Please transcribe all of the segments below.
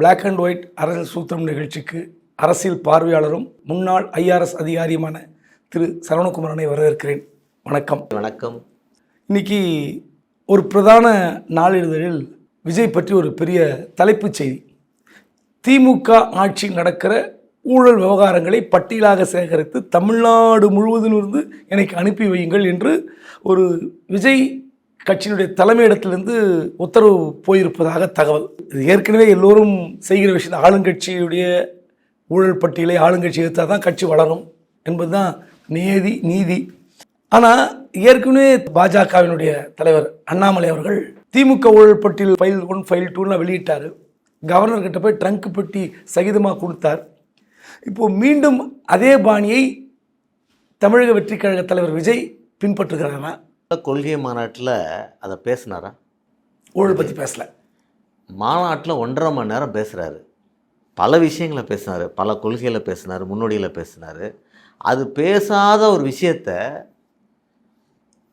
Black and white அரசியல் சூத்திரம் நிகழ்ச்சிக்கு அரசியல் பார்வையாளரும் முன்னாள் ஐஆர்எஸ் அதிகாரியுமான திரு சரவணகுமாரனை வரவேற்கிறேன். வணக்கம். வணக்கம். இன்னைக்கு ஒரு பிரதான நாளிதழில் விஜய் பற்றி ஒரு பெரிய தலைப்புச் செய்தி. திமுக ஆட்சி நடக்கிற ஊழல் விவகாரங்களை பட்டியலாக சேகரித்து தமிழ்நாடு முழுவதிலும் இருந்து எனக்கு அனுப்பி வையுங்கள் என்று ஒரு விஜய் கட்சியினுடைய தலைமையிடத்திலிருந்து உத்தரவு போயிருப்பதாக தகவல். இது ஏற்கனவே எல்லோரும் செய்கிற விஷயம். ஆளுங்கட்சியுடைய ஊழல் பட்டியலை ஆளுங்கட்சி எடுத்தால் தான் கட்சி வளரும் என்பது தான் நியதி நீதி. ஆனால் ஏற்கனவே பாஜகவினுடைய தலைவர் அண்ணாமலை அவர்கள் திமுக ஊழல் பட்டியல் ஃபைல் ஒன் ஃபைல் டூலாம் வெளியிட்டார். கவர்னர் கிட்ட போய் ட்ரங்க் பெட்டி சகிதமாக கொடுத்தார். இப்போது மீண்டும் அதே பாணியை தமிழக வெற்றி கழக தலைவர் விஜய் பின்பற்றுகிறாரா? கொள்கை மாநாட்டில் அதை பேசினாரா? ஊழல் பற்றி பேசல. மாநாட்டில் ஒன்றரை மணி நேரம் பேசுகிறாரு பல விஷயங்களை பேசினார். பல கொள்கைகளை பேசினார். முன்னோடியில் பேசினார். அது பேசாத ஒரு விஷயத்த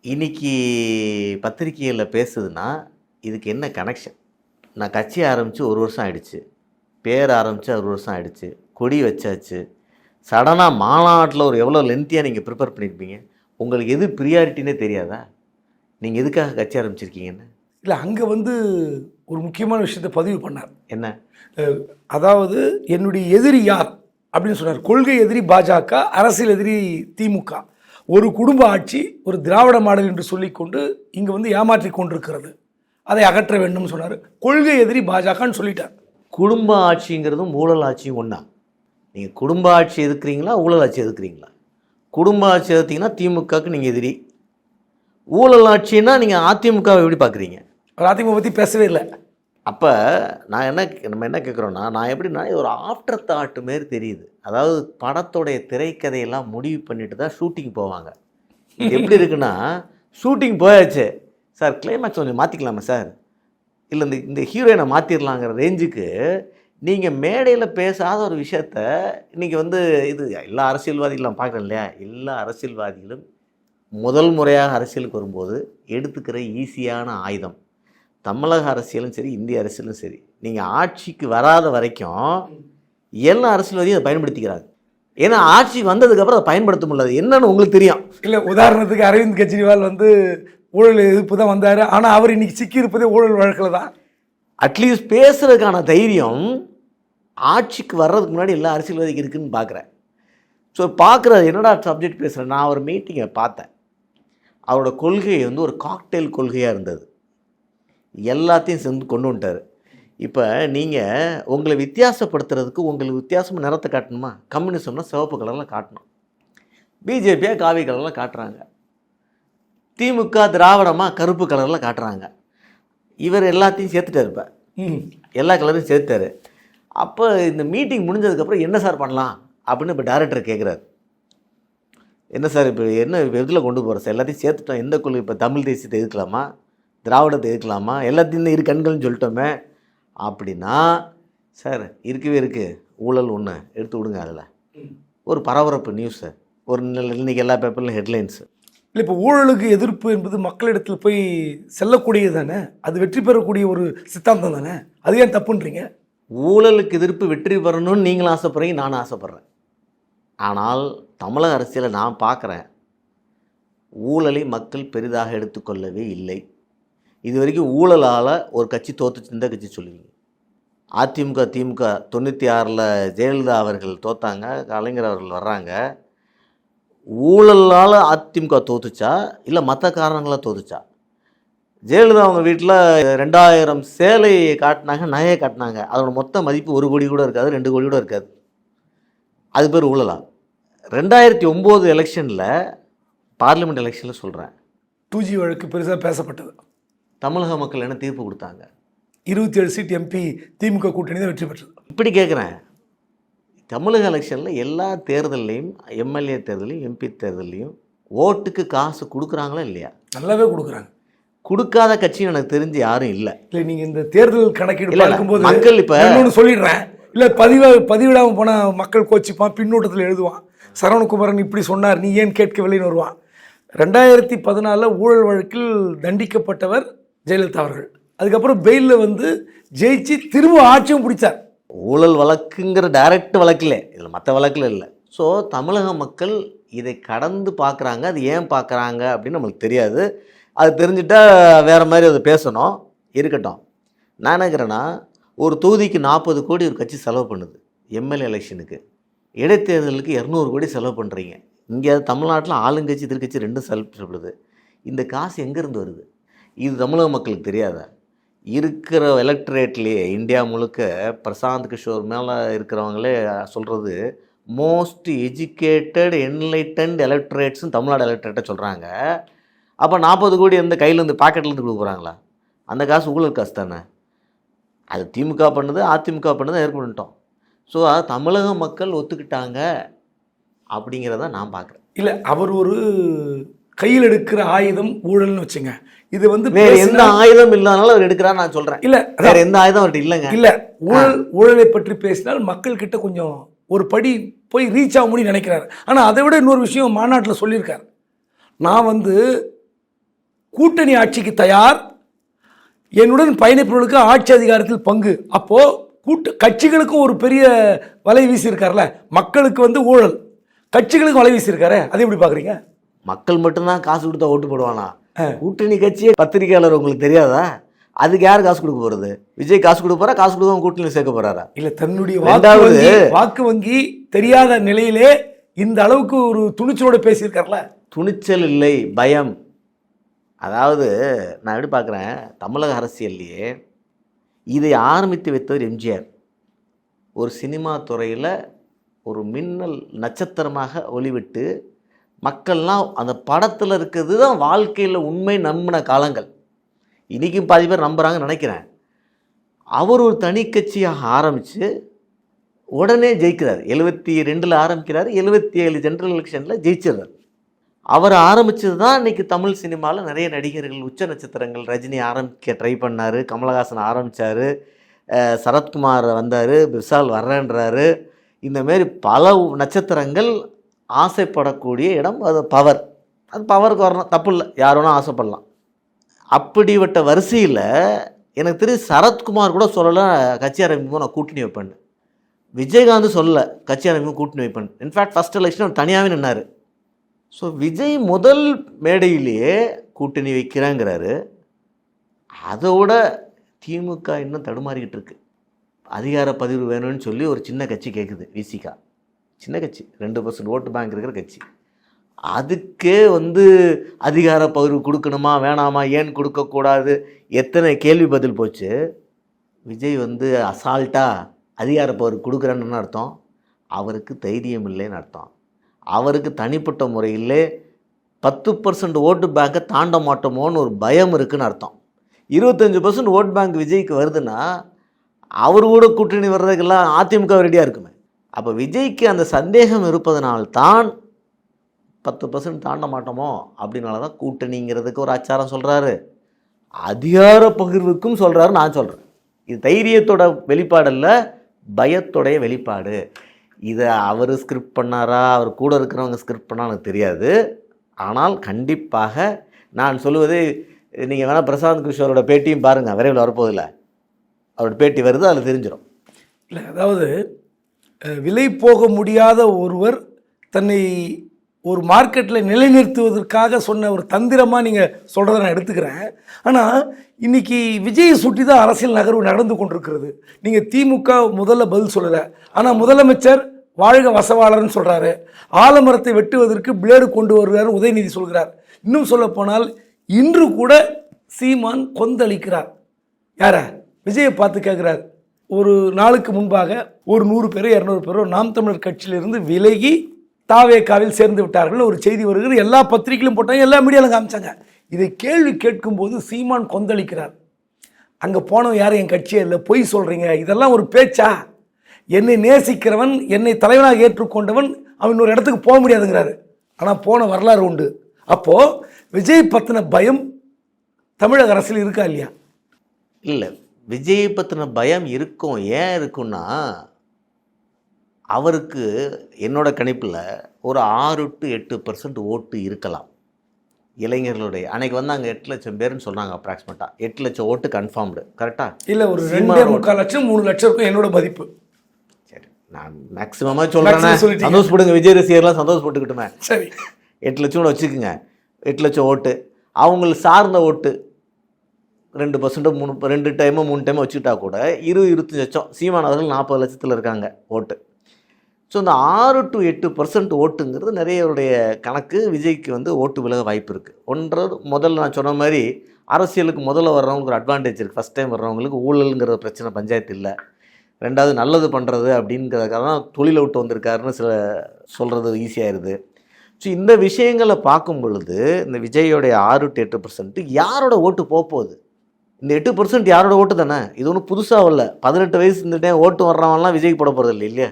இன்னைக்கு பத்திரிகையில் பேசுதுன்னா இதுக்கு என்ன கனெக்ஷன் நான் கட்சி ஆரம்பித்து ஒரு வருஷம் ஆயிடுச்சு. பேர் ஆரம்பித்து ஒரு வருஷம் ஆயிடுச்சு. கொடி வச்சாச்சு. சடனாக மாநாட்டில் ஒரு எவ்வளோ லென்த்தியாக நீங்கள் ப்ரிப்பேர் பண்ணியிருப்பீங்க உங்களுக்கு எது ப்ரியாரிட்டினே தெரியாதா? நீங்கள் எதுக்காக கட்சி ஆரம்பிச்சிருக்கீங்கன்னு? இல்லை அங்கே வந்து ஒரு முக்கியமான விஷயத்தை பதிவு பண்ணார். என்ன? அதாவது என்னுடைய எதிரி யார் அப்படின்னு சொன்னார். கொள்கை எதிரி பாஜக அரசியல் எதிரி திமுக. ஒரு குடும்ப ஆட்சி ஒரு திராவிட மாடல் என்று சொல்லிக்கொண்டு இங்கே வந்து ஏமாற்றி கொண்டிருக்கிறது. அதை அகற்ற வேண்டும் சொன்னார். கொள்கை எதிரி பாஜகன்னு சொல்லிட்டார். குடும்ப ஆட்சிங்கிறதும் ஊழல் ஆட்சியும் ஒன்றா நீங்கள் குடும்ப ஆட்சி எதுக்குறீங்களா ஊழல் ஆட்சி எதுக்குறீங்களா குடும்ப ஆட்சி எதுத்தீங்கன்னா திமுகவுக்கு நீங்கள் எதிரி. ஊழல் ஆட்சின்னா நீங்கள் அதிமுகவை எப்படி பார்க்குறீங்க? அதிமுக பற்றி பேசவே இல்லை. அப்போ நான் என்ன நம்ம என்ன கேட்குறோன்னா நான் எப்படின்னா இது ஒரு ஆஃப்டர் தாட் மாரி தெரியுது. அதாவது படத்தோடைய திரைக்கதையெல்லாம் முடிவு பண்ணிட்டு தான் ஷூட்டிங் போவாங்க. எப்படி இருக்குன்னா ஷூட்டிங் போயாச்சு. சார் கிளைமேக்ஸ் கொஞ்சம் மாற்றிக்கலாமா சார்? இல்லை இந்த இந்த ஹீரோயினை மாற்றிடலாங்கிற ரேஞ்சுக்கு நீங்கள் மேடையில் பேசாத ஒரு விஷயத்த இன்றைக்கி வந்து இது எல்லா அரசியல்வாதிகளும் பார்க்குறேன் இல்லையா? எல்லா அரசியல்வாதிகளும் முதல் முறையாக அரசியலுக்கு வரும்போது எடுத்துக்கிற ஈஸியான ஆயுதம். தமிழக அரசியலும் சரி இந்திய அரசியலும் சரி நீங்கள் ஆட்சிக்கு வராத வரைக்கும் எல்லா அரசியல்வாதியும் அதை பயன்படுத்திக்கிறாங்க. ஏன்னா ஆட்சிக்கு வந்ததுக்கப்புறம் அதை பயன்படுத்த முடியாது என்னன்னு உங்களுக்கு தெரியும். இல்லை உதாரணத்துக்கு அரவிந்த் கெஜ்ரிவால் வந்து ஊழல் எதிர்ப்பு தான் வந்தார். ஆனால் அவர் இன்னைக்கு சிக்கி இருப்பதே ஊழல் வழக்கில் தான். அட்லீஸ்ட் பேசுறதுக்கான தைரியம் ஆட்சிக்கு வர்றதுக்கு முன்னாடி எல்லா அரசியல்வாதிக்கு இருக்குன்னு பார்க்குறேன். ஸோ பார்க்குறது என்னடா சப்ஜெக்ட் பேசுகிறேன் நான் ஒரு மீட்டிங்கை பார்த்தேன். அவரோட கொள்கை வந்து ஒரு காக்டெயில் கொள்கையாக இருந்தது. எல்லாத்தையும் சேர்ந்து கொண்டு வந்துட்டார். இப்போ நீங்கள் உங்களை வித்தியாசப்படுத்துறதுக்கு உங்களுக்கு வித்தியாசமாக நிறத்தை காட்டணுமா? கம்யூனிசம்னா சிவப்பு கலரில் காட்டணும். பிஜேபியாக காவி கலரில் காட்டுறாங்க. திமுக திராவிடமாக கருப்பு கலரில் காட்டுறாங்க. இவர் எல்லாத்தையும் சேர்த்துட்டார் இப்போ. எல்லா கலரையும் சேர்த்தாரு அப்போ இந்த மீட்டிங் முடிஞ்சதுக்கப்புறம் என்ன சார் பண்ணலாம்? அப்படின்னு இப்போ டேரக்டர் கேட்குறாரு என்ன சார் இப்போ என்ன எதில் கொண்டு போகிறோம் சார் எல்லாத்தையும் சேர்த்துட்டோம். எந்த குழு இப்போ தமிழ் தேசியத்தை எதுக்கலாமா திராவிடத்தை எதுக்கலாமா எல்லாத்தையும் இரு கண்கள்னு சொல்லிட்டோமே. அப்படின்னா சார் இருக்கவே இருக்குது ஊழல் ஒன்று எடுத்து விடுங்க அதில். ஒரு பரபரப்பு நியூஸு ஒரு இன்றைக்கி எல்லா பேப்பர்லையும் ஹெட்லைன்ஸு இல்லை இப்போ ஊழலுக்கு எதிர்ப்பு என்பது மக்களிடத்தில் போய் செல்லக்கூடியது தானே? அது வெற்றி பெறக்கூடிய ஒரு சித்தாந்தம் தானே? அது ஏன் தப்புன்றீங்க? ஊழலுக்கு எதிர்ப்பு வெற்றி பெறணும்னு நீங்களும் ஆசைப்படுறீங்க நானும் ஆசைப்பட்றேன். ஆனால் தமிழக அரசியலை நான் பார்க்குறேன். ஊழலை மக்கள் பெரிதாக எடுத்துக்கொள்ளவே இல்லை. இது வரைக்கும் ஊழலால் ஒரு கட்சி தோத்துச்சு இந்த கட்சி சொல்லுவீங்க அதிமுக திமுக தொண்ணூற்றி ஆறில் ஜெயலலிதா அவர்கள் தோத்தாங்க கலைஞர் அவர்கள் வர்றாங்க. ஊழலால் அதிமுக தோத்துச்சா இல்லை மற்ற காரணங்களாக தோத்துச்சா? ஜெயலலிதா அவங்க வீட்டில் ரெண்டாயிரம் சேலை காட்டினாங்க நகையை காட்டினாங்க. அதோட மொத்த மதிப்பு ஒரு கோடி கூட இருக்காது ரெண்டு கோடி கூட இருக்காது. அது பேர் ஊழலா? ரெண்டாயிரத்தி ஒம்பது எலெக்ஷனில் பார்லிமெண்ட் எலெக்ஷனில் சொல்கிறேன் டூ ஜி வழக்கு பெருசாக பேசப்பட்டது. தமிழக மக்கள் என்ன தீர்ப்பு கொடுத்தாங்க? இருபத்தி ஏழு சீட் எம்பி திமுக கூட்டணி தான் வெற்றி பெற்றது. இப்படி கேட்குறேன் தமிழக எலெக்ஷனில் எல்லா தேர்தல்லையும் எம்எல்ஏ தேர்தலையும் எம்பி தேர்தல்லையும் ஓட்டுக்கு காசு கொடுக்குறாங்களா இல்லையா? நல்லாவே கொடுக்குறாங்க. கொடுக்காத கட்சியும் எனக்கு தெரிஞ்சு யாரும் இல்லை. இல்லை நீங்கள் இந்த தேர்தல் கணக்கீடு. பார்க்கும்போது மக்கள் இப்ப- இன்னொன்று சொல்லிடுறேன். இல்லை பதிவா பதிவிடாமல் போனால் மக்கள் கோச்சிப்பான் பின்னூட்டத்தில் எழுதுவான். சரவணகுமாரன் இப்படி சொன்னார் நீ ஏன் கேட்கவில்லைன்னு வருவான். ரெண்டாயிரத்தி பதினாலில் ஊழல் வழக்கில் தண்டிக்கப்பட்டவர் ஜெயலலிதா அவர்கள். அதுக்கப்புறம் பெயிலில் வந்து ஜெயிச்சு திரும்ப ஆட்சியும் பிடிச்சார். ஊழல் வழக்குங்கிற டைரக்ட் வழக்கில் இதில் மற்ற வழக்கில் இல்லை. ஸோ தமிழக மக்கள் இதை கடந்து பார்க்குறாங்க அது ஏன் பார்க்குறாங்க அப்படின்னு நம்மளுக்கு தெரியாது. அது தெரிஞ்சுட்டா வேறு மாதிரி அதை பேசணும். இருக்கட்டும். நான் நினைக்கிறேன்னா ஒரு தொகுதிக்கு நாற்பது கோடி ஒரு கட்சி செலவு பண்ணுது எம்எல்ஏ எலெக்ஷனுக்கு. இடைத்தேர்தலுக்கு இரநூறு கோடி செலவு பண்ணுறீங்க இங்கே தமிழ்நாட்டில் ஆளுங்கட்சி திருக்கட்சி ரெண்டும் செலவிடப்படுது இந்த காசு எங்கேருந்து வருது? இது தமிழக மக்களுக்கு தெரியாதா? இருக்கிற எலக்ட்ரேட்லேயே இந்தியா முழுக்க பிரசாந்த் கிஷோர் மேலே இருக்கிறவங்களே சொல்கிறது மோஸ்ட் எஜுகேட்டட் என்லைட்டன்ட் எலக்ட்ரேட்ஸும் தமிழ்நாடு எலக்ட்ரேட்டை சொல்கிறாங்க அப்போ நாற்பது கோடி எந்த கையிலேருந்து பாக்கெட்லேருந்து கொடுக்க போகிறாங்களா அந்த காசு ஊழல் காசு தானே? அது திமுக பண்ணுது அதிமுக பண்ணுது ஏற்பட்டுட்டோம் ஸோ தமிழக மக்கள் ஒத்துக்கிட்டாங்க அப்படிங்கிறத நான் பார்க்குறேன் இல்லை அவர் ஒரு கையில் எடுக்கிற ஆயுதம் ஊழல்னு வச்சுங்க. இது வந்து வேற எந்த ஆயுதம் இல்லாதனால அவர் எடுக்கிறான்னு நான் சொல்கிறேன் இல்ல வேற எந்த ஆயுதம் அவர்கிட்ட இல்லைங்க. இல்ல ஊழல் ஊழலை பற்றி பேசினால் மக்கள் கிட்ட கொஞ்சம் ஒரு படி போய் ரீச் ஆக முடியும் நினைக்கிறாரு. ஆனா அதை விட இன்னொரு விஷயம் மாநாட்டில் சொல்லியிருக்காரு. நான் வந்து கூட்டணி ஆட்சிக்கு தயார். என்னுடன் பயணிப்பவர்களுக்கு ஆட்சி அதிகாரத்தில் பங்கு. அப்போ கூட்டு கட்சிகளுக்கும் ஒரு பெரிய வலை வீசியிருக்காருல மக்களுக்கு வந்து ஊழல். கட்சிகளுக்கும் வலை வீசியிருக்காரு அதை எப்படி பாக்குறீங்க மக்கள் மட்டும்தான் காசு கொடுத்தா ஓட்டு போடுவானா? கூட்டணி கட்சியே பத்திரிகையாளர் உங்களுக்கு தெரியாதா? அதுக்கு யார் காசு கொடுக்க போறது? விஜய் காசு கொடுக்க போறா காசு கொடுக்க கூட்டணியில் சேர்க்க போறாரா? இல்ல தன்னுடைய வாக்கு ரெண்டாவது- வங்கி வாக்கு வங்கி தெரியாத நிலையிலே இந்த அளவுக்கு ஒரு துணிச்சலோட பேசியிருக்காருல துணிச்சல் இல்லை பயம். அதாவது நான் எப்படி பார்க்குறேன்? தமிழக அரசியல்லையே இதை ஆரம்பித்து வைத்தவர் எம்ஜிஆர். ஒரு சினிமா துறையில் ஒரு மின்னல் நட்சத்திரமாக ஒளிவிட்டு மக்கள்லாம் அந்த படத்தில் இருக்கிறது தான் வாழ்க்கையில் உண்மை நம்பின காலங்கள். இன்றைக்கும் பாதி பேர் நம்புகிறாங்கன்னு நினைக்கிறேன். அவர் ஒரு தனி கட்சியாக ஆரம்பித்து உடனே ஜெயிக்கிறார். எழுபத்தி ரெண்டில் ஆரம்பிக்கிறார் எழுபத்தி ஏழு ஜென்ரல் எலெக்ஷனில் ஜெயிச்சிடுறார். அவர் ஆரம்பிச்சது தான் இன்னைக்கு தமிழ் சினிமாவில் நிறைய நடிகர்கள் உச்ச நட்சத்திரங்கள். ரஜினி ஆரம்பிக்க ட்ரை பண்ணார். கமலஹாசன் ஆரம்பித்தார் சரத்குமார் வந்தார். விஷால் வர்றன்றாரு. இந்த மாரி பல நட்சத்திரங்கள் ஆசைப்படக்கூடிய இடம் அது பவர். அது பவருக்கு வரணும். தப்பு இல்லை. யார் வேணால் ஆசைப்படலாம். அப்படிப்பட்ட வரிசையில் எனக்கு தெரியும் சரத்குமார் கூட சொல்லலை. கட்சி ஆரம்பிக்கும் நான் கூட்டணி வைப்பேன் விஜயகாந்த் சொல்லலை. கட்சி ஆரம்பிக்கும் கூட்டணி வைப்பேன் இன்ஃபேக்ட் ஃபஸ்ட் எலெக்ஷன் அவர் தனியாகவே நின்னார். ஸோ விஜய் முதல் மேடையிலேயே கூட்டணி வைக்கிறாங்கிறாரு. அதோட திமுக இன்னும் தடுமாறிக்கிட்டு இருக்கு. அதிகார பதிவு வேணும்னு சொல்லி ஒரு சின்ன கட்சி கேட்குது விசிகா. சின்ன கட்சி ரெண்டு பர்சன்ட் ஓட்டு பேங்க் இருக்கிற கட்சி. அதுக்கே வந்து அதிகார பகிர்வு கொடுக்கணுமா வேணாமா ஏன் கொடுக்கக்கூடாது எத்தனை கேள்வி பதில் போச்சு. விஜய் வந்து அசால்ட்டாக அதிகார பகிர்வு கொடுக்குறேன்னு அர்த்தம். அவருக்கு தைரியம் இல்லைன்னு அர்த்தம். அவருக்கு தனிப்பட்ட முறையிலே பத்து பர்சன்ட் ஓட்டு பேங்கை தாண்ட மாட்டோமோன்னு ஒரு பயம் இருக்குன்னு அர்த்தம். இருபத்தஞ்சி பர்சன்ட் ஓட் பேங்க் விஜய்க்கு வருதுன்னா அவர் கூட கூட்டணி வர்றதுக்கெல்லாம் அதிமுக ரெடியாக இருக்குமே. அப்போ விஜய்க்கு அந்த சந்தேகம் இருப்பதனால்தான் பத்து பர்சன்ட் தாண்ட மாட்டோமோ அப்படின்னால தான் கூட்டணிங்கிறதுக்கு ஒரு அச்சாரம் சொல்கிறாரு அதிகார பகிர்வுக்கும் சொல்கிறாரு நான் சொல்கிறேன் இது தைரியத்தோட வெளிப்பாடு இல்லை பயத்தோடைய வெளிப்பாடு. இதை அவர் ஸ்கிரிப்ட் பண்ணாரா? அவர் கூட இருக்கிறவங்க ஸ்கிரிப்ட் பண்ணா எனக்கு தெரியாது. ஆனால் கண்டிப்பாக நான் சொல்லுவது நீங்கள் வேணால் பிரசாந்த் கிஷோரோட பேட்டியும் பாருங்கள் விரைவில் வரப்போதில்ல அவரோட பேட்டி வருது அதில் தெரிஞ்சிடும் இல்லை அதாவது விலை போக முடியாத ஒருவர் தன்னை ஒரு மார்க்கெட்டில் நிலைநிறுத்துவதற்காக சொன்ன ஒரு தந்திரமாக நீங்கள் சொல்கிறத நான் எடுத்துக்கிறேன். ஆனால் இன்றைக்கி விஜயை சுற்றி தான் அரசியல் நகர்வு நடந்து கொண்டிருக்கிறது. நீங்கள் திமுக முதல்ல பதில் சொல்லலை. ஆனால் முதலமைச்சர் வாழ்க வசவாளர்னு சொல்கிறாரு ஆலமரத்தை வெட்டுவதற்கு பிளேடு கொண்டு வருகிறார் உதயநிதி சொல்கிறார். இன்னும் சொல்லப்போனால் இன்று கூட சீமான் கொந்தளிக்கிறார். யார? விஜயை பார்த்து கேட்குறார். ஒரு நாளுக்கு முன்பாக ஒரு நூறு பேரோ இரநூறு பேரோ நாம் தமிழர் கட்சியிலிருந்து விலகி தாவேக்காவில் சேர்ந்து விட்டார்கள். ஒரு செய்தி வருகிறது. எல்லா பத்திரிகையிலும் போட்டாங்க. எல்லா மீடியாவிலும் காமிச்சாங்க. இதை கேள்வி கேட்கும்போது சீமான் கொந்தளிக்கிறார். அங்கே போனவன் யாரும் என் கட்சியே இல்லை. பொய் சொல்கிறீங்க இதெல்லாம் ஒரு பேச்சா? என்னை நேசிக்கிறவன் என்னை தலைவனாக ஏற்றுக்கொண்டவன் அவன் ஒரு இடத்துக்கு போக முடியாதுங்கிறாரு. ஆனால் போன வரலாறு உண்டு. அப்போது விஜய் பற்றின பயம் தமிழக அரசியல் இருக்கா இல்லையா? இல்லை விஜயை பற்றின பயம் இருக்கும். ஏன் இருக்குன்னா அவருக்கு என்னோட கணிப்பில் ஒரு ஆறு டு எட்டு பர்சன்ட் ஓட்டு இருக்கலாம். இளைஞர்களுடைய அன்னைக்கு வந்து அங்கே எட்டு லட்சம் பேர்னு சொன்னாங்க அப்ராக்சிமேட்டாக எட்டு லட்சம் ஓட்டு கன்ஃபார்ம்டு கரெக்டாக இல்லை ஒரு ரெண்டே முக்கால் லட்சம் மூணு லட்சம் இருக்கும் என்னோட மதிப்பு. நான் மேக்ஸிமமாக சொல்கிறேன். சந்தோஷப்படுங்க விஜய் ரசிகர்லாம் சந்தோஷப்பட்டுக்கிட்டுமே சரி. எட்டு லட்சம் கூட வச்சுக்கோங்க. எட்டு லட்சம் ஓட்டு. அவங்களுக்கு சார்ந்த ஓட்டு ரெண்டு பர்சன்ட்டோ மூணு ரெண்டு டைமோ மூணு டைமோ வச்சுக்கிட்டா கூட இரு இருபத்தஞ்சு லட்சம். சீமான் அவர்கள் நாற்பது லட்சத்தில் இருக்காங்க ஓட்டு. ஸோ இந்த ஆறு டு எட்டு பர்சன்ட் ஓட்டுங்கிறது நிறையவருடைய கணக்கு விஜய்க்கு வந்து ஓட்டு விலக வாய்ப்பு இருக்குது ஒன்றது முதல்ல நான் சொன்ன மாதிரி அரசியலுக்கு முதல்ல வர்றவங்களுக்கு ஒரு அட்வான்டேஜ் இருக்குது ஃபஸ்ட் டைம் வர்றவங்களுக்கு ஊழலுங்கிற பிரச்சனை பஞ்சாயத்து இல்லை. ரெண்டாவது நல்லது பண்ணுறது அப்படிங்கிறதுக்காக தான் தொழிலை விட்டு வந்திருக்காருன்னு சில சொல்கிறது ஈஸியாயிருது ஸோ இந்த விஷயங்களை பார்க்கும் பொழுது இந்த விஜயோடைய ஆறு டு எட்டு பர்சன்ட் யாரோட ஓட்டு போக போகுது? இந்த எட்டு பர்சன்ட் யாரோட ஓட்டு தானே? இது ஒன்றும் புதுசாக இல்லை பதினெட்டு வயசு இந்த டைம் ஓட்டு வர்றவன்லாம் விஜய்க்கு போட போகிறது இல்லை இல்லையா?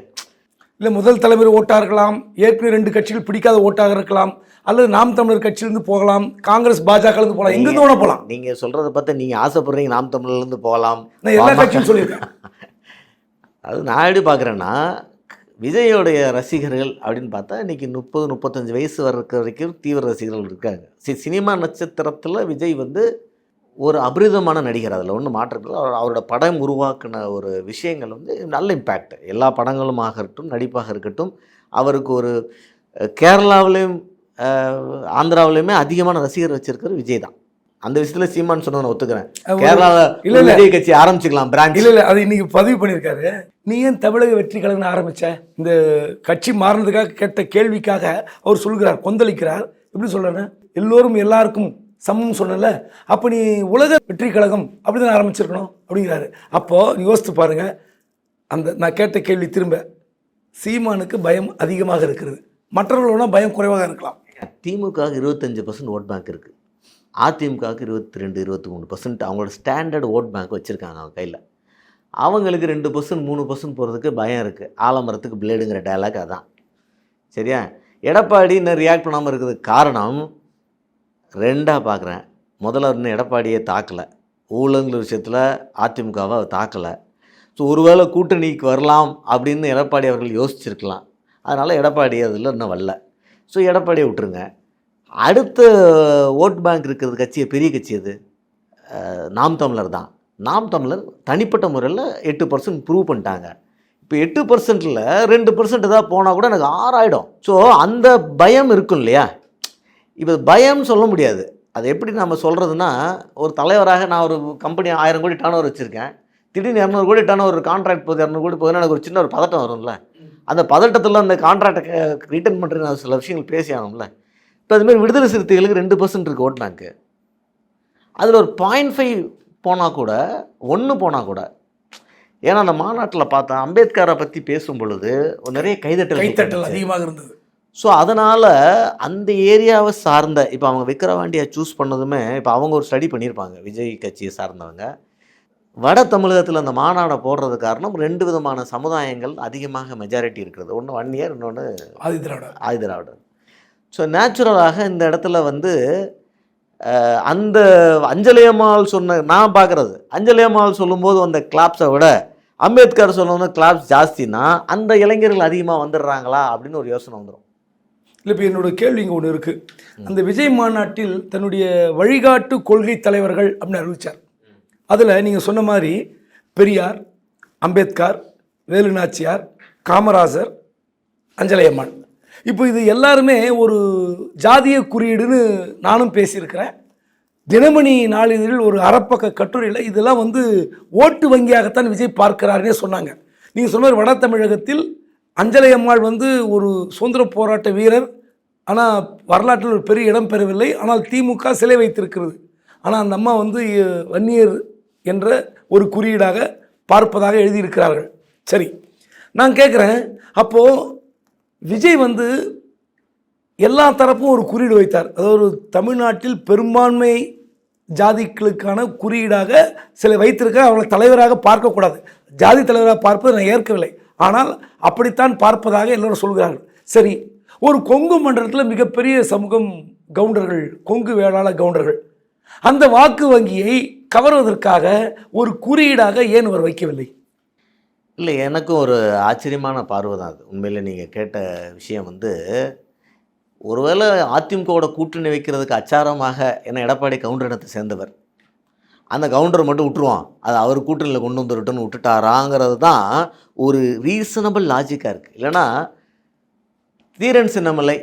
இல்லை முதல் தலைமுறை ஓட்டாக இருக்கலாம் ஏற்கனவே ரெண்டு கட்சிகள் பிடிக்காத ஓட்டாக இருக்கலாம் அல்லது நாம் தமிழர் கட்சியிலிருந்து போகலாம் காங்கிரஸ் பாஜகலேருந்து போகலாம் எங்கிருந்து வேணா போகலாம். நீங்கள் சொல்கிறத பார்த்தா நீங்கள் ஆசைப்படுறீங்க நாம் தமிழ்லேருந்து போகலாம். நான் எல்லா கட்சியும் சொல்லியிருக்கேன். அது நான் எப்படி பார்க்குறேன்னா விஜயோடைய ரசிகர்கள் அப்படின்னு பார்த்தா இன்றைக்கி முப்பது முப்பத்தஞ்சு வயசு வர்ற வரைக்கும் தீவிர ரசிகர்கள் இருக்காங்க. சி சினிமா நட்சத்திரத்தில் விஜய் வந்து ஒரு அபரிதமான நடிகர். அதில் ஒன்றும் மாற்றத்தில் அவர் அவரோட படம் உருவாக்கின ஒரு விஷயங்கள் வந்து நல்ல இம்பேக்ட் எல்லா படங்களும் இருக்கட்டும் நடிப்பாக இருக்கட்டும் அவருக்கு ஒரு கேரளாவிலையும் ஆந்திராவிலையுமே அதிகமான ரசிகர் வச்சிருக்கிற விஜய் தான். அந்த விஷயத்தில் சீமான் சொன்னதை நான் ஒத்துக்கிறேன் கேரளாவில் இல்ல. விஜய் கட்சி ஆரம்பிச்சுக்கலாம் பிரான்ச் இல்லை இல்லை அது இன்னைக்கு பதிவு பண்ணியிருக்காரு. நீ ஏன் தமிழக வெற்றி கழகம் ஆரம்பித்த இந்த கட்சி மாறினதுக்காக கேட்ட கேள்விக்காக அவர் சொல்கிறார் கொந்தளிக்கிறார். எப்படி சொல்றேன்னு எல்லோரும் எல்லாருக்கும் சமம் சொன்னல அப்போ நீ உலக வெற்றி கழகம் அப்படி தான் ஆரம்பிச்சிருக்கணும் அப்படிங்கிறாரு. அப்போது யோசித்து பாருங்க அந்த நான் கேட்ட கேள்வி திரும்ப சீமானுக்கு பயம் அதிகமாக இருக்கிறது. மற்றவர்களோட பயம் குறைவாக இருக்கலாம். திமுக இருபத்தஞ்சு பர்சன்ட் ஓட் பேங்க் இருக்குது அதிமுகவுக்கு இருபத்தி ரெண்டு இருபத்தி மூணு பர்சன்ட் அவங்களோட ஸ்டாண்டர்ட் ஓட் பேங்க் வச்சுருக்காங்க அவங்க கையில். அவங்களுக்கு ரெண்டு பர்சன்ட் மூணு பர்சன்ட் போகிறதுக்கு பயம் இருக்குது ஆலமரத்துக்கு பிளேடுங்கிற டயலாக் அதான். சரியா? எடப்பாடி இன்னும் ரியாக்ட் பண்ணாமல் இருக்கிறதுக்கு காரணம் ரெண்டாக பார்க்குறேன் முதல்ல இன்னும் எடப்பாடியை தாக்கலை. ஊழலுங்கிற விஷயத்தில் அதிமுகவை அவர் தாக்கலை. ஸோ ஒருவேளை கூட்டணிக்கு வரலாம் அப்படின்னு எடப்பாடி அவர்கள் யோசிச்சிருக்கலாம். அதனால் எடப்பாடி அதில் இன்னும் வரல. ஸோ எடப்பாடியை விட்டுருங்க. அடுத்த ஓட் பேங்க் இருக்கிறது கட்சி பெரிய கட்சி அது. நாம் தமிழர் தான். நாம் தமிழர் தனிப்பட்ட முறையில் எட்டு பர்சன்ட் ப்ரூவ் பண்ணிட்டாங்க. இப்போ எட்டு பர்சன்ட்டில் ரெண்டு பர்சன்ட் தான் போனால் கூட எனக்கு ஆறாயிடும். ஸோ அந்த பயம் இருக்கும் இல்லையா? இப்போ பயம்னு சொல்ல முடியாது. அது எப்படி நம்ம சொல்கிறதுனா ஒரு தலைவராக நான் ஒரு கம்பெனி ஆயிரம் கோடி டர்ன் ஓவர் வச்சுருக்கேன். திடீர்னு இரநூறு கோடி டர்ன் ஒரு கான்ட்ராக்ட் போகுது இரநூறு கோடி போகுதுன்னா எனக்கு ஒரு சின்ன ஒரு பதட்டம் வரும்ல. அந்த பதட்டத்தில் அந்த கான்ட்ராக்டை ரிட்டர்ன் பண்ணுற நான் சில விஷயங்கள் பேசி ஆகணும்ல. இப்போ அதுமாதிரி விடுதலை சிறுத்தைகளுக்கு ரெண்டு பர்சன்ட் இருக்குது ஓட் அதில் ஒரு பாயிண்ட் ஃபைவ் போனால் கூட ஒன்று போனால் கூட ஏன்னா அந்த மாநாட்டில் பார்த்தேன் அம்பேத்கரை பற்றி பேசும் பொழுது நிறைய கைதட்டல் கைத்தட்டல் அதிகமாக இருந்தது. ஸோ அதனால் அந்த ஏரியாவை சார்ந்த இப்போ அவங்க விக்கிரவாண்டியை சூஸ் பண்ணதுமே இப்போ அவங்க ஒரு ஸ்டடி பண்ணியிருப்பாங்க விஜய் கட்சியை சார்ந்தவங்க. வட தமிழகத்தில் அந்த மாநாடை போடுறது காரணம் ரெண்டு விதமான சமுதாயங்கள் அதிகமாக மெஜாரிட்டி இருக்கிறது. ஒன்று வன்னியர் இன்னொன்று ஆதி திராவிட ஆதி திராவிடர் ஸோ நேச்சுரலாக இந்த இடத்துல வந்து அந்த அஞ்சலியம்மாள் சொன்ன நான் பார்க்குறது. அஞ்சலியம்மாள் சொல்லும்போது வந்த கிளாப்ஸை விட அம்பேத்கர் சொல்லணும் கிளாப்ஸ் ஜாஸ்தினா அந்த இளைஞர்கள் அதிகமாக வந்துடுறாங்களா அப்படின்னு ஒரு யோசனை வந்துடும் இல்லை இப்போ என்னோட கேள்வி இங்கே ஒன்று இருக்குது அந்த விஜய் மாநாட்டில் தன்னுடைய வழிகாட்டு கொள்கை தலைவர்கள் அப்படின்னு அறிவிச்சார். அதில் நீங்கள் சொன்ன மாதிரி பெரியார் அம்பேத்கர் வேலு நாச்சியார் காமராஜர் அஞ்சலையம்மாள். இப்போ இது எல்லாருமே ஒரு ஜாதிய குறியீடுன்னு நானும் பேசியிருக்கிறேன். தினமணி நாளிதழில் ஒரு அறப்பக்க கட்டுரையில் இதெல்லாம் வந்து ஓட்டு வங்கியாகத்தான் விஜய் பார்க்கிறாருன்னே சொன்னாங்க. நீங்கள் சொன்ன வட தமிழகத்தில் அஞ்சலை அம்மாள் வந்து ஒரு சுதந்திர போராட்ட வீரர். ஆனால் வரலாற்றில் ஒரு பெரிய இடம் பெறவில்லை. ஆனால் திமுக சிலை வைத்திருக்கிறது. ஆனால் அந்த அம்மா வந்து வன்னியர் என்ற ஒரு குறியீடாக பார்ப்பதாக எழுதியிருக்கிறார்கள். சரி நான் கேட்குறேன் அப்போது விஜய் வந்து எல்லா தரப்பும் ஒரு குறியீடு வைத்தார். அதாவது ஒரு தமிழ்நாட்டில் பெரும்பான்மை ஜாதிகளுக்கான குறியீடாக சில வைத்திருக்க அவர்களை தலைவராக பார்க்கக்கூடாது. ஜாதி தலைவராக பார்ப்பது நான் ஏற்கவில்லை. ஆனால் அப்படித்தான் பார்ப்பதாக எல்லோரும் சொல்கிறார்கள். சரி ஒரு கொங்கு மண்டலத்தில் மிகப்பெரிய சமூகம் கவுண்டர்கள் கொங்கு வேளாள கவுண்டர்கள் அந்த வாக்கு வங்கியை கவர்வதற்காக ஒரு குறியீடாக ஏன் அவர் வைக்கவில்லை? இல்லை எனக்கும் ஒரு ஆச்சரியமான பார்வை தான் அது. உண்மையில் நீங்கள் கேட்ட விஷயம் வந்து ஒருவேளை அதிமுகவோட கூட்டணி வைக்கிறதுக்கு அச்சாரமாக என்ன எடப்பாடி கவுண்டர் இனத்தை சேர்ந்தவர். அந்த கவுண்டரை மட்டும் விட்டுருவான். அது அவர் கூட்டணியில் கொண்டு வந்துருட்டுன்னு விட்டுட்டாராங்கிறது தான் ஒரு ரீசனபிள் லாஜிக்காக இருக்குது இல்லைன்னா தீரன் சின்னமலை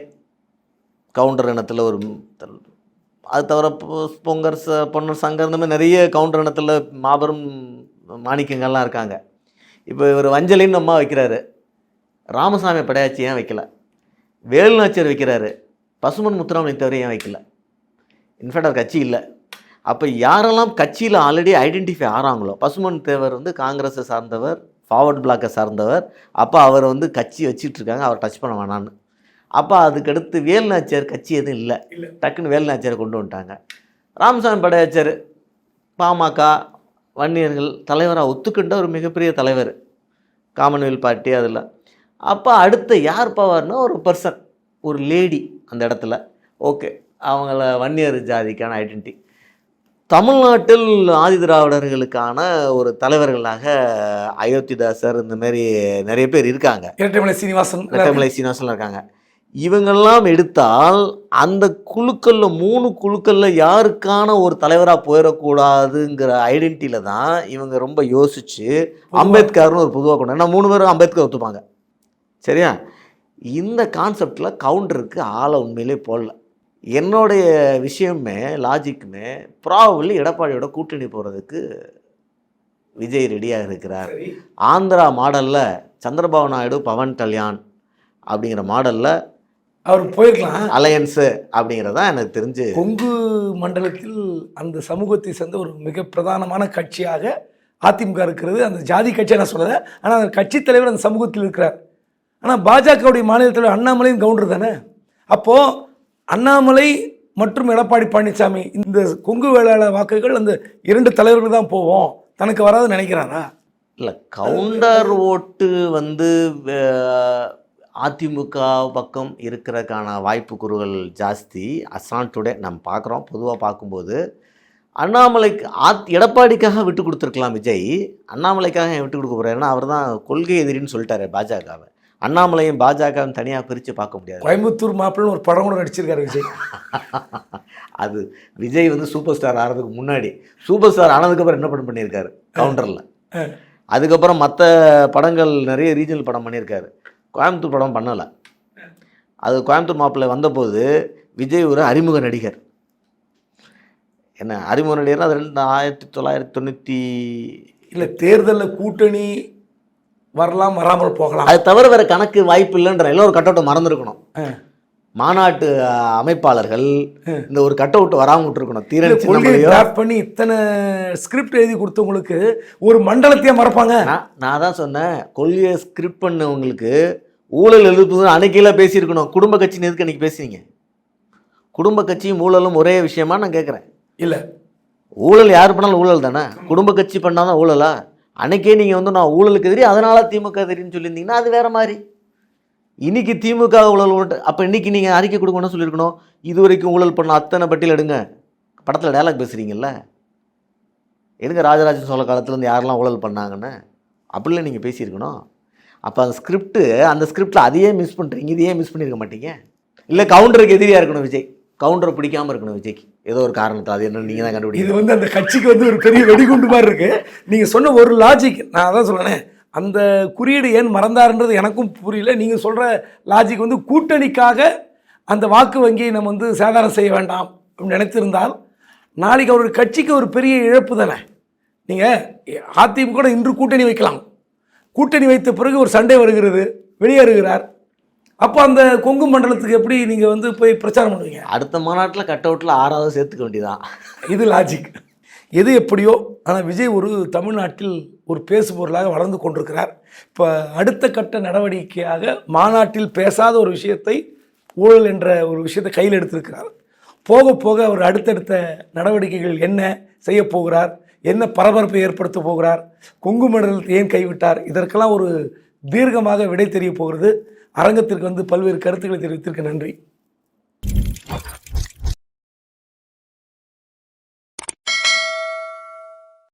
கவுண்டர் இனத்தில் ஒரு அது தவிர பொங்கர் ச பொன்னர் சங்கர் இந்த மாதிரி நிறைய கவுண்டர் இனத்தில் மாபெரும் மாணிக்கங்கள்லாம் இருக்காங்க. இப்போ இவர் வஞ்சலின்னு அம்மா வைக்கிறாரு. ராமசாமி படையாச்சி ஏன் வைக்கல? வேலுநாச்சியர் வைக்கிறாரு. பசுமன் முத்துராமனை தவிர ஏன் வைக்கல? இன்ஃபேக்ட் அவர் கட்சி இல்லை. அப்போ யாரெல்லாம் கட்சியில் ஆல்ரெடி ஐடென்டிஃபை ஆகிறாங்களோ பசுமன் தேவர் வந்து காங்கிரஸை சார்ந்தவர் ஃபார்வர்ட் பிளாக்கை சார்ந்தவர். அப்போ அவர் வந்து கட்சி வச்சிட்டு இருக்காங்க அவர் டச் பண்ண வேணான்னு அப்போ அதுக்கடுத்து வேலுநாச்சியார் கட்சி எதுவும் இல்லை. இல்லை. டக்குன்னு வேலுநாச்சியார் கொண்டு வந்துட்டாங்க. ராமசாமி படையாச்சார். பாமக வன்னியர்கள் தலைவராக ஒத்துக்கிட்ட ஒரு மிகப்பெரிய தலைவர். காமன்வெல்த் பார்ட்டி அதில். அப்போ அடுத்து யார் பவர்னா ஒரு பர்சன் ஒரு லேடி அந்த இடத்துல. ஓகே அவங்கள வன்னியர் ஜாதிக்கான ஐடென்டி தமிழ்நாட்டில் ஆதி திராவிடர்களுக்கான ஒரு தலைவர்களாக அயோத்திதாசர் இந்த மாதிரி நிறைய பேர் இருக்காங்க. இரட்டைமலை சீனிவாசன் ரெட்டமலை சீனிவாசன் இருக்காங்க. இவங்கெல்லாம் எடுத்தால் அந்த குழுக்களில் மூணு குழுக்களில் யாருக்கான ஒரு தலைவராக போயிடக்கூடாதுங்கிற ஐடென்டிட்டியில் தான் இவங்க ரொம்ப யோசிச்சு அம்பேத்கர்னு ஒரு பொதுவாக கொண்டு ஏன்னா மூணு பேரும் அம்பேத்கர் ஒத்துப்பாங்க. சரியா? இந்த கான்செப்டில் கவுண்டருக்கு ஆளை உண்மையிலே போடல. என்னுடைய விஷயமே லாஜிக்குமே ப்ராபபிளி எடப்பாடியோட கூட்டணி போகிறதுக்கு விஜய் ரெடியாக இருக்கிறார். ஆந்திரா மாடலில் சந்திரபாபு நாயுடு பவன் கல்யாண் அப்படிங்கிற மாடலில் அவர் போயிருக்கலாம். அலையன்ஸு அப்படிங்கிறதா எனக்கு தெரிஞ்சு. கொங்கு மண்டலத்தில் அந்த சமூகத்தை சேர்ந்த ஒரு மிக பிரதானமான கட்சியாக அதிமுக இருக்கிறது. அந்த ஜாதி கட்சியை நான் சொல்லலை. ஆனால் அந்த கட்சி தலைவர் அந்த சமூகத்தில் இருக்கிறார். ஆனால் பாஜகவுடைய மாநில தலைவர் அண்ணாமலையும் கவுண்டர் தானே? அப்போது அண்ணாமலை மற்றும் எடப்பாடி பழனிசாமி இந்த கொங்கு வேளாள வாக்குகள் அந்த இரண்டு தலைவர்கள் தான் போவோம். தனக்கு வராதுன்னு நினைக்கிறாரா? இல்லை கவுண்டர் ஓட்டு வந்து அதிமுக பக்கம் இருக்கிறதுக்கான வாய்ப்பு குறுகள் ஜாஸ்தி. அசான் டுடே நம்ம பார்க்குறோம். பொதுவாக பார்க்கும்போது அண்ணாமலைக்கு ஆத் எடப்பாடிக்காக விட்டு கொடுத்துருக்கலாம் விஜய். அண்ணாமலைக்காக விட்டு கொடுக்க போகிறார் ஏன்னா அவர் தான் கொள்கை எதிரின்னு சொல்லிட்டாரு பாஜகவை. அண்ணாமலையும் பாஜகவும் தனியாக பிரித்து பார்க்க முடியாது. கோயம்புத்தூர் மாப்பிள்ளை ஒரு படம் கூட நடிச்சிருக்காரு விஜய். அது விஜய் வந்து சூப்பர் ஸ்டார் ஆகிறதுக்கு முன்னாடி. சூப்பர் ஸ்டார் ஆனதுக்கப்புறம் என்ன படம் பண்ணியிருக்காரு? கவுண்டரில். அதுக்கப்புறம் மற்ற படங்கள் நிறைய ரீஜனல் படம் பண்ணியிருக்காரு. கோயம்புத்தூர் படம் பண்ணலை. அது கோயம்புத்தூர் மாப்பிள்ளை வந்தபோது விஜய் ஒரு அறிமுக நடிகர். என்ன அறிமுக நடிகர்னா அது ரெண்டு ஆயிரத்தி தொள்ளாயிரத்தி தொண்ணூற்றி இல்லை தேர்தலில் கூட்டணி வரலாம் வராமல் போகலாம். அது தவிர வேறு கணக்கு வாய்ப்பு இல்லைன்ற எல்லாம் ஒரு கட்டவுட்டை மறந்துருக்கணும். மாநாட்டு அமைப்பாளர்கள் இந்த ஒரு கட் அவுட் வராமல் விட்டுருக்கணும். தீரன் பண்ணி இத்தனை ஸ்கிரிப்ட் எழுதி கொடுத்தவங்களுக்கு ஒரு மண்டலத்தையே மறப்பாங்க. நான் நான் தான் சொன்னேன் கொள்கையை ஸ்கிரிப்ட் பண்ணவங்களுக்கு ஊழல் எழுப்புது அன்னைக்கெல்லாம் பேசியிருக்கணும். குடும்ப கட்சின்னு எதுக்கு அன்னைக்கு பேசுனீங்க? குடும்ப கட்சியும் ஊழலும் ஒரே விஷயமா நான் கேட்குறேன் இல்ல. ஊழல் யார் பண்ணாலும் ஊழல் தானே? குடும்ப கட்சி பண்ணாதான் ஊழலா? அன்னைக்கே நீங்கள் வந்து நான் ஊழலுக்கு எதிரி அதனால திமுக எதிரின்னு சொல்லியிருந்தீங்கன்னா அது வேற மாதிரி. இன்னைக்கு திமுக ஊழல் அப்போ இன்னைக்கு நீங்கள் அறிக்கை கொடுக்கணும்னு சொல்லியிருக்கணும். இது வரைக்கும் ஊழல் பண்ண அத்தனை பட்டியல் எடுங்க. படத்தில் டயலாக் பேசுகிறீங்கல்ல எடுங்க ராஜராஜ சோழ காலத்துலேருந்து யாரெல்லாம் ஊழல் பண்ணாங்கன்னு? அப்படிலாம் நீங்கள் பேசியிருக்கணும். அப்போ அந்த ஸ்கிரிப்ட் அந்த ஸ்கிரிப்டில் அதையே மிஸ் பண்ணுறீங்க இதையே மிஸ் பண்ணியிருக்க மாட்டீங்க. இல்லை கவுண்டருக்கு எதிரியாக இருக்கணும் விஜய். கவுண்டரை பிடிக்காம இருக்கணும் விஜய்க்கு. ஏதோ ஒரு காரணத்தை அது என்ன நீங்கள் தான் இது கண்டுபிடிக்கணும். வந்து அந்த கட்சிக்கு வந்து ஒரு பெரிய வெடிகுண்டு மாதிரி இருக்கு. நீங்க சொன்ன ஒரு லாஜிக் நான் அதான் சொல்றேனே. அந்த குறியீடு ஏன் மறந்தாருன்றது எனக்கும் புரியல. நீங்க சொல்ற லாஜிக் வந்து கூட்டணிக்காக அந்த வாக்கு வங்கியை நம்ம வந்து சேதாரம் செய்ய வேண்டாம் அப்படின்னு நினைத்திருந்தால் நாளைக்கு அவருடைய கட்சிக்கு ஒரு பெரிய இழப்பு தானே. நீங்கள் அதிமுக கூட இன்று கூட்டணி வைக்கலாம். கூட்டணி வைத்த பிறகு ஒரு சண்டை வருகிறது வெளியேறுகிறார். அப்போ அந்த கொங்கு மண்டலத்துக்கு எப்படி நீங்கள் வந்து போய் பிரச்சாரம் பண்ணுவீங்க? அடுத்த மாநாட்டில் கட் அவுட்டில் ஆறாவது சேர்த்துக்க வேண்டியதான் இது லாஜிக் எது எப்படியோ ஆனால் விஜய் ஒரு தமிழ்நாட்டில் ஒரு பேசுபொருளாக வளர்ந்து கொண்டிருக்கிறார். இப்போ அடுத்த கட்ட நடவடிக்கையாக மாநாட்டில் பேசாத ஒரு விஷயத்தை ஊழல் என்ற ஒரு விஷயத்தை கையில் எடுத்திருக்கிறார். போக போக அவர் அடுத்தடுத்த நடவடிக்கைகள் என்ன செய்ய போகிறார் என்ன பரபரப்பை ஏற்படுத்த போகிறார் கொங்கு மண்டலத்தை ஏன் கைவிட்டார் இதற்கெல்லாம் ஒரு தீர்க்கமாக விடை தெரிய போகிறது. அரங்கத்திற்கு வந்து பல்வேறு கருத்துக்களை தெரிவித்திருக்க நன்றி.